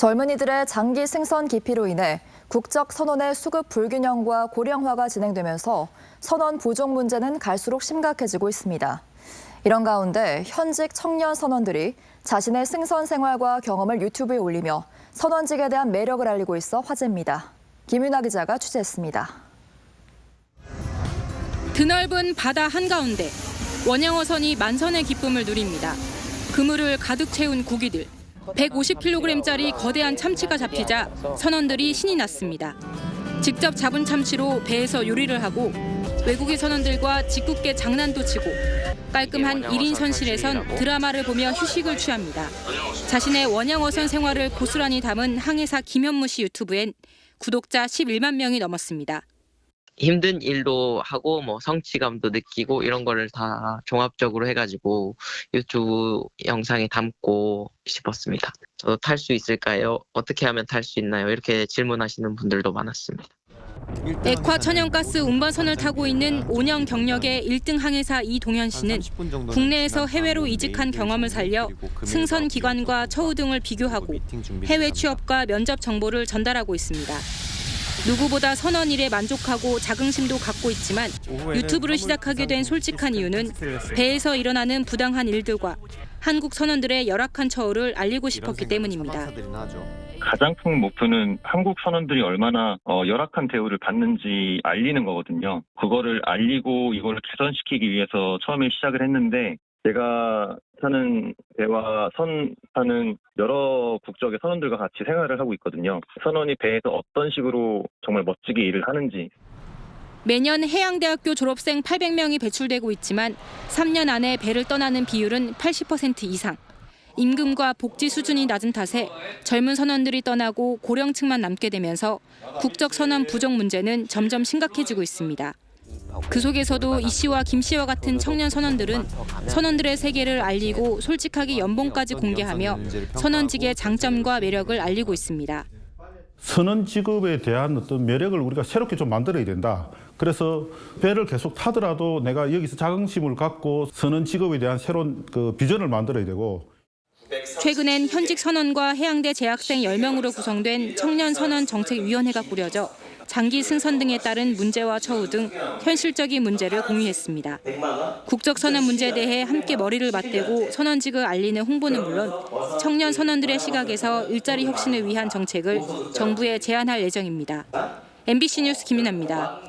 젊은이들의 장기 승선 기피로 인해 국적 선언의 수급 불균형과 고령화가 진행되면서 선언 부족 문제는 갈수록 심각해지고 있습니다. 이런 가운데 현직 청년 선원들이 자신의 승선 생활과 경험을 유튜브에 올리며 선원직에 대한 매력을 알리고 있어 화제입니다. 김윤아 기자가 취재했습니다. 드넓은 바다 한가운데 원양어선이 만선의 기쁨을 누립니다. 그물을 가득 채운 고기들. 150kg짜리 거대한 참치가 잡히자 선원들이 신이 났습니다. 직접 잡은 참치로 배에서 요리를 하고 외국의 선원들과 짓궂게 장난도 치고 깔끔한 1인 선실에선 드라마를 보며 휴식을 취합니다. 자신의 원양어선 생활을 고스란히 담은 항해사 김현무 씨 유튜브엔 구독자 11만 명이 넘었습니다. 힘든 일도 하고 뭐 성취감도 느끼고 이런 거를 다 종합적으로 해가지고 유튜브 영상에 담고 싶었습니다. 저도 탈 수 있을까요? 어떻게 하면 탈 수 있나요? 이렇게 질문하시는 분들도 많았습니다. 액화 천연가스 운반선을 타고 있는 5년 경력의 1등 항해사 이동현 씨는 국내에서 해외로 이직한 경험을 살려 승선 기관과 처우 등을 비교하고 해외 취업과 면접 정보를 전달하고 있습니다. 누구보다 선언 일에 만족하고 자긍심도 갖고 있지만 유튜브를 시작하게 된 솔직한 이유는 배에서 일어나는 부당한 일들과 한국 선원들의 열악한 처우를 알리고 싶었기 때문입니다. 가장 큰 목표는 한국 선원들이 얼마나 어, 열악한 대우를 받는지 알리는 거거든요. 그거를 알리고 이걸 개선시키기 위해서 처음에 시작을 했는데 제가 타는 배와 선 타는 여러 국적의 선원들과 같이 생활을 하고 있거든요. 선원이 배에서 어떤 식으로 정말 멋지게 일을 하는지 매년 해양대학교 졸업생 800명이 배출되고 있지만 3년 안에 배를 떠나는 비율은 80% 이상. 임금과 복지 수준이 낮은 탓에 젊은 선원들이 떠나고 고령층만 남게 되면서 국적 선원 부족 문제는 점점 심각해지고 있습니다. 그 속에서도 이 씨와 김 씨와 같은 청년 선원들은 선원들의 세계를 알리고 솔직하게 연봉까지 공개하며 선원직의 장점과 매력을 알리고 있습니다. 선원 직업에 대한 어떤 매력을 우리가 새롭게 좀 만들어야 된다. 그래서 배를 계속 타더라도 내가 여기서 자긍심을 갖고 선원 직업에 대한 새로운 그 비전을 만들어야 되고 최근엔 현직 선원과 해양대 재학생 10명으로 구성된 청년 선원 정책위원회가 꾸려져 장기 승선 등에 따른 문제와 처우 등 현실적인 문제를 공유했습니다. 국적 선언 문제에 대해 함께 머리를 맞대고 선원직을 알리는 홍보는 물론 청년 선원들의 시각에서 일자리 혁신을 위한 정책을 정부에 제안할 예정입니다. MBC 뉴스 김민아입니다.